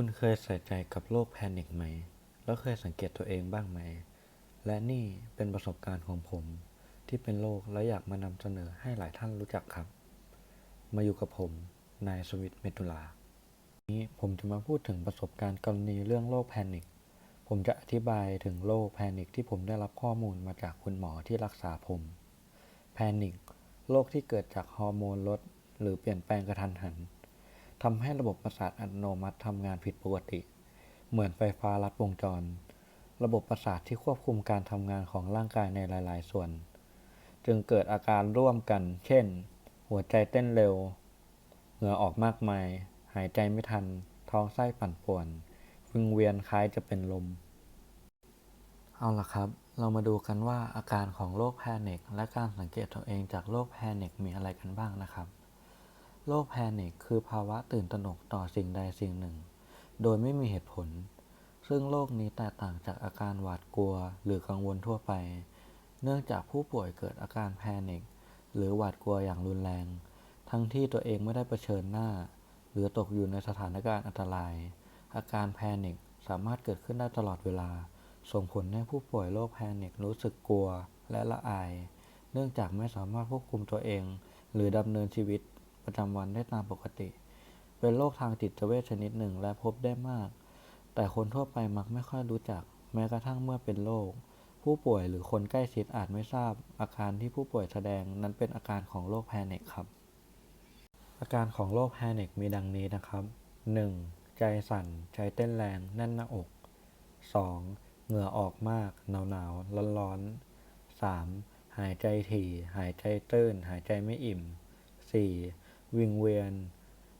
คุณเคยใส่ใจกับโรคแพนิคไหม แล้วเคยสังเกตตัวเองบ้างไหม และนี่เป็นประสบการณ์ของผม ที่เป็นโรคและอยากมานำเสนอให้หลายท่านรู้จักครับ มาอยู่กับผม นายสวิตเมตุลานนี้ผมจะมาพูดถึงประสบการณ์กรณีเรื่องโรคแพนิค ผมจะอธิบายถึงโรคแพนิคที่ผมได้รับข้อมูลมาจากคุณหมอที่รักษาผม แพนิค โรคที่เกิดจากฮอร์โมนลดหรือเปลี่ยนแปลงกระทันหัน ทำให้ระบบประสาทอัตโนมัติทำงานผิดปกติ เหมือนไฟฟ้าลัดวงจร ระบบประสาทที่ควบคุมการทำงานของร่างกายในหลาย ๆ ส่วน จึงเกิดอาการร่วมกัน เช่น หัวใจเต้นเร็ว เหงื่อออกมากมาย หายใจไม่ทัน ท้องไส้ปั่นป่วน วิงเวียนคล้ายจะเป็นลม เอาล่ะครับ เรามาดูกันว่าอาการของโรคแพนิคและการสังเกตตัวเองจากโรคแพนิคมีอะไรกันบ้างนะครับ โรคแพนิคคือภาวะตื่นตระหนกต่อสิ่งใดสิ่งหนึ่ง โดยไม่มีเหตุผล ซึ่งโรคนี้แตกต่างจากอาการหวาดกลัวหรือกังวลทั่วไป เนื่องจากผู้ป่วยเกิดอาการแพนิคหรือหวาดกลัวอย่างรุนแรง ทั้งที่ตัวเองไม่ได้เผชิญหน้า หรือตกอยู่ในสถานการณ์อันตราย อาการแพนิคสามารถเกิดขึ้นได้ตลอดเวลา ส่งผลให้ผู้ป่วยโรคแพนิครู้สึกกลัวและละอาย เนื่องจากไม่สามารถควบคุมตัวเอง หรือดำเนินชีวิต ประจำวันได้ตามปกติ เป็นโรคทางจิตเวชชนิดหนึ่งและพบได้มาก แต่คนทั่วไปมักไม่ค่อยรู้จัก แม้กระทั่งเมื่อเป็นโรคผู้ป่วยหรือคนใกล้ชิดอาจไม่ทราบ อาการที่ผู้ป่วยแสดงนั้นเป็นอาการของโรคแพนิคครับ อาการของโรคแพนิคมีดังนี้นะครับ 1. ใจสั่น ใจเต้นแรง แน่นหน้าอก 2. เหงื่อออกมาก หนาวหนาวร้อนร้อน 3. หายใจถี่ หายใจตื้น หายใจไม่อิ่ม 4. วิงเวียน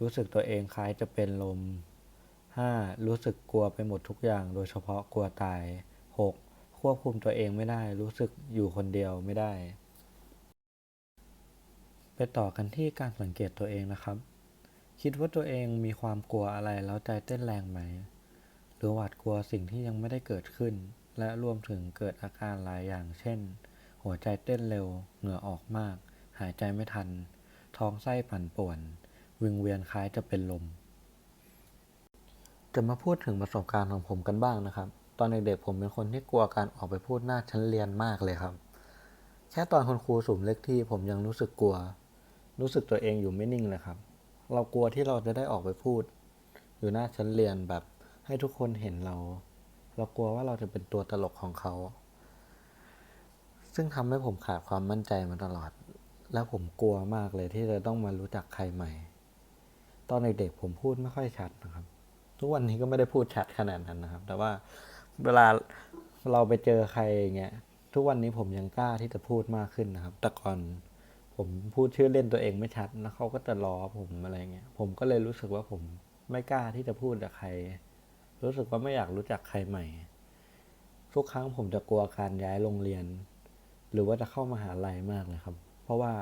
รู้สึกตัวเองคล้ายจะเป็นลม 5. รู้สึกกลัวไปหมดทุกอย่าง โดยเฉพาะกลัวตาย 6. ควบคุมตัวเองไม่ได้ รู้สึกอยู่คนเดียวไม่ได้ ไปต่อกันที่การสังเกตตัวเองนะครับ คิดว่าตัวเองมีความกลัวอะไรแล้วใจเต้นแรงไหม หรือหวาดกลัวสิ่งที่ยังไม่ได้เกิดขึ้น และรวมถึงเกิดอาการหลายอย่าง เช่น หัวใจเต้นเร็ว เหงื่อออกมาก หายใจไม่ทัน ท้องไส้ปั่นป่วน วิงเวียนคล้ายจะเป็นลม จะมาพูดถึงประสบการณ์ของผมกันบ้างนะครับ ตอนเด็กๆผมเป็นคนที่กลัวการออกไปพูดหน้าชั้นเรียนมากเลยครับ แค่ตอนคุณครูสุ่มเลขที่ผมยังรู้สึกกลัว รู้สึกตัวเองอยู่ไม่นิ่งเลยครับ เรากลัวที่เราจะได้ออกไปพูด อยู่หน้าชั้นเรียนแบบให้ทุกคนเห็นเรา เรากลัวว่าเราจะเป็นตัวตลกของเขา ซึ่งทำให้ผมขาดความมั่นใจมาตลอด และผมกลัวมากเลยที่จะต้องมารู้จักใครใหม่ ตอนเด็กๆผมพูดไม่ค่อยชัดนะครับ ทุกวันนี้ก็ไม่ได้พูดชัดขนาดนั้นนะครับ แต่ว่าเวลาเราไปเจอใครอย่างเงี้ย ทุกวันนี้ผมยังกล้าที่จะพูดมากขึ้นนะครับ แต่ก่อนผมพูดชื่อเล่นตัวเองไม่ชัดแล้วเขาก็จะล้อผมอะไรเงี้ย ผมก็เลยรู้สึกว่าผมไม่กล้าที่จะพูดกับใคร รู้สึกว่าไม่อยากรู้จักใครใหม่ ทุกครั้งผมจะกลัวการย้ายโรงเรียน หรือว่าจะเข้ามหาลัยมากเลยครับ ราะว่า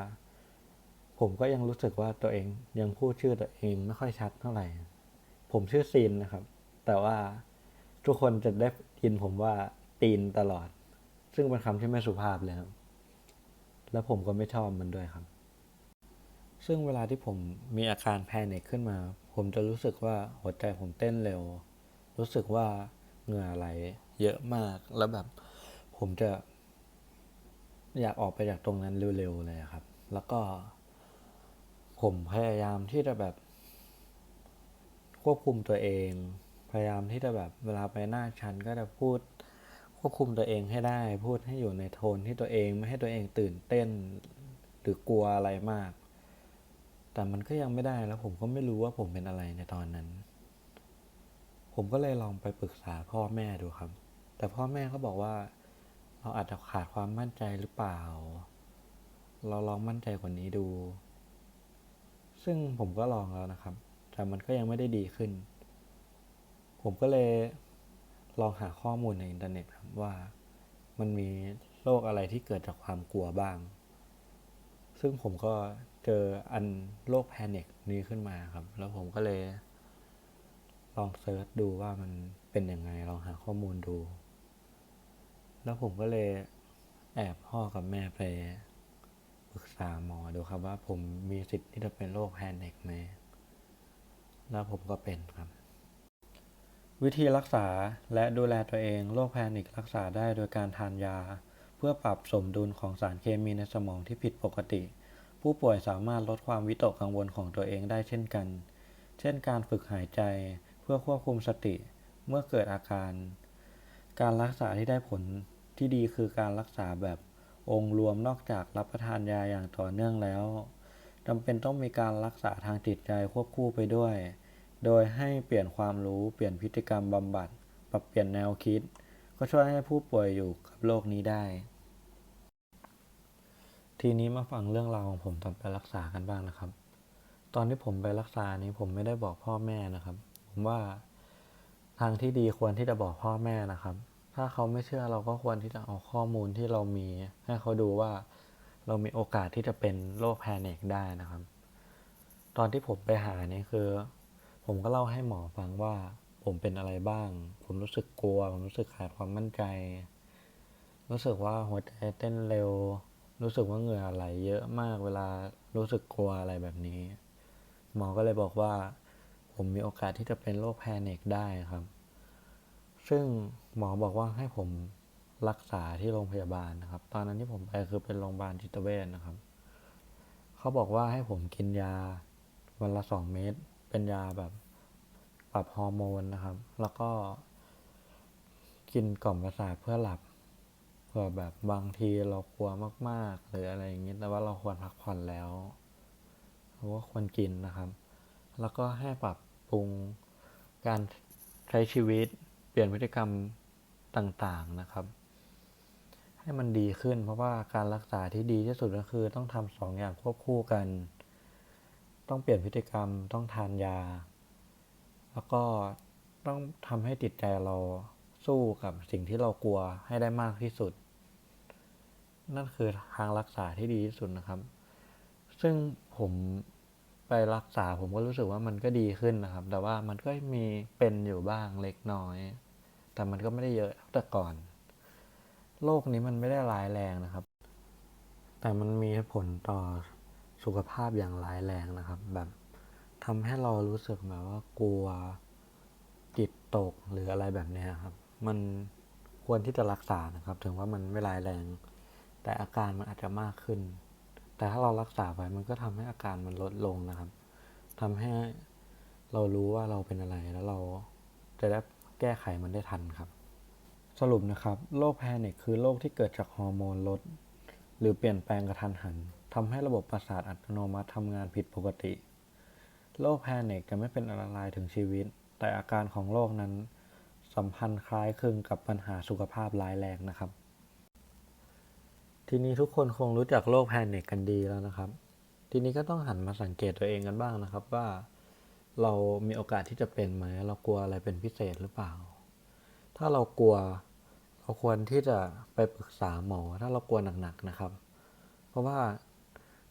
ผมก็ยังรู้สึกว่าตัวเองยังพูดชื่อตัวเองไม่ค่อยชัดเท่าไหร่ ผมชื่อซีนนะครับ แต่ว่าทุกคนจะได้ยินผมว่าตีนตลอด ซึ่งเป็นคำที่ไม่สุภาพเลยครับแล้วผมก็ไม่ชอบมันด้วยครับ ซึ่งเวลาที่ผมมีอาการแพนิคขึ้นมา ผมจะรู้สึกว่าหัวใจผมเต้นเร็ว รู้สึกว่าเหงื่อไหลเยอะมาก แล้วแบบผมจะ อยากออกไปจากตรงนั้นเร็วๆเลยครับ แล้วก็ ผมพยายามที่จะแบบ ควบคุมตัวเอง พยายามที่จะแบบเวลาไปหน้าชั้นก็จะพูด ควบคุมตัวเองให้ได้ พูดให้อยู่ในโทนที่ตัวเองไม่ให้ตัวเองตื่นเต้น หรือกลัวอะไรมาก แต่มันก็ยังไม่ได้แล้ว ผมก็ไม่รู้ว่าผมเป็นอะไรในตอนนั้น ผมก็เลยลองไปปรึกษาพ่อแม่ดูครับ แต่พ่อแม่ก็บอกว่า เราอาจจะขาดความมั่นใจหรือเปล่า เราลองมั่นใจกว่านี้ดู ซึ่งผมก็ลองแล้วนะครับ แต่มันก็ยังไม่ได้ดีขึ้น ผมก็เลยลองหาข้อมูลในอินเทอร์เน็ตครับว่า มันมีโรคอะไรที่เกิดจากความกลัวบ้าง ซึ่งผมก็เจออันโรคแพนิคนี้ขึ้นมาครับ แล้วผมก็เลย ลองเซิร์ชดูว่ามันเป็นยังไง ลองหาข้อมูลดู แล้วผมก็เลยแอบพ่อกับแม่ไปปรึกษาหมอดูครับว่าผมมีสิทธิ์ที่จะเป็นโรคแพนิคไหมแล้วผมก็เป็นครับ วิธีรักษาและดูแลตัวเองโรคแพนิครักษาได้โดยการทานยา เพื่อปรับสมดุลของสารเคมีในสมองที่ผิดปกติ ผู้ป่วยสามารถลดความวิตกกังวลของตัวเองได้เช่นกัน เช่นการฝึกหายใจเพื่อควบคุมสติเมื่อเกิดอาการ การรักษาที่ได้ผล ที่ดีคือการรักษาแบบองค์รวมนอกจากรับประทานยาอย่างต่อเนื่องแล้วจำเป็นต้องมีการรักษาทางจิตใจควบคู่ไปด้วย โดยให้เปลี่ยนความรู้เปลี่ยนพฤติกรรมบำบัด ปรับเปลี่ยนแนวคิด ก็ช่วยให้ผู้ป่วยอยู่กับโรคนี้ได้ ทีนี้มาฟังเรื่องราวของผมตอนไปรักษากันบ้างนะครับ ตอนที่ผมไปรักษานี้ผมไม่ได้บอกพ่อแม่นะครับ ผมว่าทางที่ดีควรที่จะบอกพ่อแม่นะครับ ถ้าเขาไม่เชื่อเราก็ควรที่จะเอาข้อมูลที่เรามี ให้เขาดูว่าเรามีโอกาสที่จะเป็นโรคแพนิคได้นะครับ ตอนที่ผมไปหาเนี่ยคือ ผมก็เล่าให้หมอฟังว่า ผมเป็นอะไรบ้าง ผมรู้สึกกลัว ผมรู้สึกขาดความมั่นใจ รู้สึกว่าหัวใจเต้นเร็ว รู้สึกว่าเหงื่อไหลเยอะมากเวลารู้สึกกลัวอะไรแบบนี้ หมอก็เลยบอกว่า ผมมีโอกาสที่จะเป็นโรคแพนิคได้ครับ ซึ่งหมอบอกว่าให้ผมรักษาที่โรงพยาบาลนะครับ ตอนนั้นที่ผมไปคือเป็นโรงพยาบาลจิตเวชนะครับ เขาบอกว่าให้ผมกินยาวันละสองเม็ดเป็นยาแบบปรับฮอร์โมนนะครับ แล้วก็ กินกล่อมประสาทเพื่อหลับเผื่อแบบบางทีเรากลัวมาก ๆ หรืออะไรอย่างนี้แต่ว่าเราควรพักผ่อนแล้วเราก็ควรกินนะครับ แล้วก็ให้ปรับปรุงการใช้ชีวิต ลี่ยนพฤติกรรมต่างๆนะครับ ให้มันดีขึ้น เพราะว่าการรักษาที่ดีที่สุดก็คือต้องทำสองอย่างควบคู่กัน ต้องเปลี่ยนพฤติกรรมต้องทานยา แล้วก็ต้องทำให้จิตใจเราสู้กับสิ่งที่เรากลัวให้ได้มากที่สุด นั่นคือทางรักษาที่ดีที่สุดนะครับ ซึ่งผมไปรักษาผมก็รู้สึกว่ามันก็ดีขึ้นนะครับ แต่ว่ามันก็มีเป็นอยู่บ้างเล็กน้อย แต่มันก็ไม่ได้เยอะเท่าแต่ก่อนโรคนี้มันไม่ได้ร้ายแรงนะครับ แต่มันมีผลต่อสุขภาพอย่างร้ายแรงนะครับ แบบทำให้เรารู้สึกแบบว่ากลัวจิตตกหรืออะไรแบบนี้ครับ มันควรที่จะรักษานะครับ ถึงว่ามันไม่ร้ายแรง แต่อาการมันอาจจะมากขึ้น แต่ถ้าเรารักษาไว้มันก็ทำให้อาการมันลดลงนะครับทำให้เรารู้ว่าเราเป็นอะไรแล้วเราจะได้ แก้ไขมันได้ทันครับ สรุปนะครับโรคแพนิคคือโรคที่เกิดจากฮอร์โมนลด หรือเปลี่ยนแปลงกระทันหันทำให้ระบบประสาทอัตโนมัติทำงานผิดปกติโรคแพนิคจะไม่เป็นอันตรายถึงชีวิต แต่อาการของโรคนั้น สัมพันธ์คล้ายคลึงกับปัญหาสุขภาพร้ายแรงนะครับ ทีนี้ทุกคนคงรู้จักโรคแพนิคกันดีแล้วนะครับ ทีนี้ก็ต้องหันมาสังเกตตัวเองกันบ้างนะครับว่า เรามีโอกาสที่จะเป็นไหมเรากลัวอะไรเป็นพิเศษหรือเปล่า ถ้าเรากลัวเราควรที่จะไปปรึกษาหมอ ถ้าเรากลัวหนักๆนะครับ เพราะว่า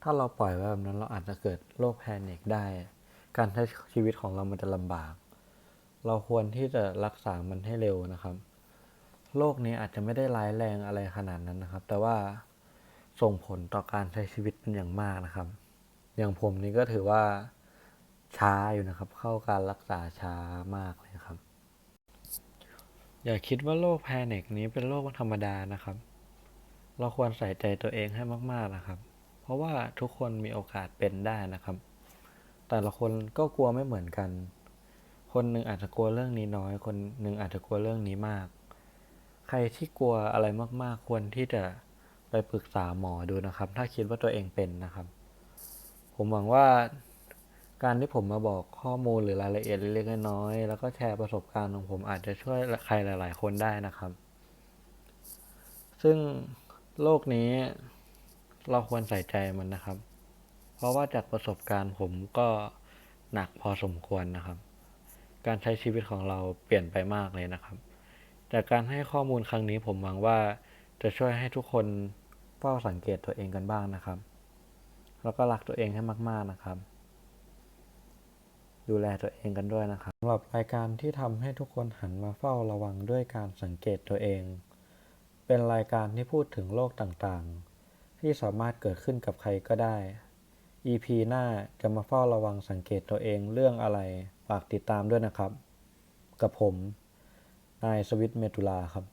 ถ้าเราปล่อยไว้แบบนั้นเราอาจจะเกิดโรคแพนิคได้ การใช้ชีวิตของเรามันจะลำบาก เราควรที่จะรักษามันให้เร็วนะครับโรคนี้อาจจะไม่ได้ร้ายแรงอะไรขนาดนั้นนะครับ แต่ว่าส่งผลต่อการใช้ชีวิตเป็นอย่างมากนะครับ อย่างผมนี่ก็ถือว่า ช้าอยู่นะครับ เข้าการรักษาช้ามากเลยครับ อย่าคิดว่าโรคแพนิคนี้เป็นโรคธรรมดานะครับ เราควรใส่ใจตัวเองให้มาก ๆนะครับ เพราะว่าทุกคนมีโอกาสเป็นได้นะครับ แต่ละคนก็กลัวไม่เหมือนกัน คนหนึ่งอาจจะกลัวเรื่องนี้น้อย คนหนึ่งอาจจะกลัวเรื่องนี้มาก ใครที่กลัวอะไรมากๆ ควรที่จะไปปรึกษาหมอดูนะครับ ถ้าคิดว่าตัวเองเป็นนะครับ ผมหวังว่า การที่ผมมาบอกข้อมูลหรือรายละเอียดเล็กๆน้อยๆแล้วก็แชร์ประสบการณ์ของผมอาจจะช่วยใครหลาย ๆ คนได้นะครับ ซึ่งโลกนี้เราควรใส่ใจมันนะครับ เพราะว่าจากประสบการณ์ผมก็หนักพอสมควรนะครับ การใช้ชีวิตของเราเปลี่ยนไปมากเลยนะครับ จากการให้ข้อมูลครั้งนี้ผมหวังว่าจะช่วยให้ทุกคนเฝ้าสังเกตตัวเองกันบ้างนะครับ แล้วก็รักตัวเองให้มาก ๆนะครับ ดูแลตัวเองกันด้วยนะครับสำหรับรายการที่ทำให้ทุกคนหันมาเฝ้าระวังด้วยการสังเกตตัวเอง เป็นรายการที่พูดถึงโรคต่างๆ ที่สามารถเกิดขึ้นกับใครก็ได้ EP หน้าจะมาเฝ้าระวังสังเกตตัวเองเรื่องอะไร ฝากติดตามด้วยนะครับ กับผม นายสวิตเมตุลาครับ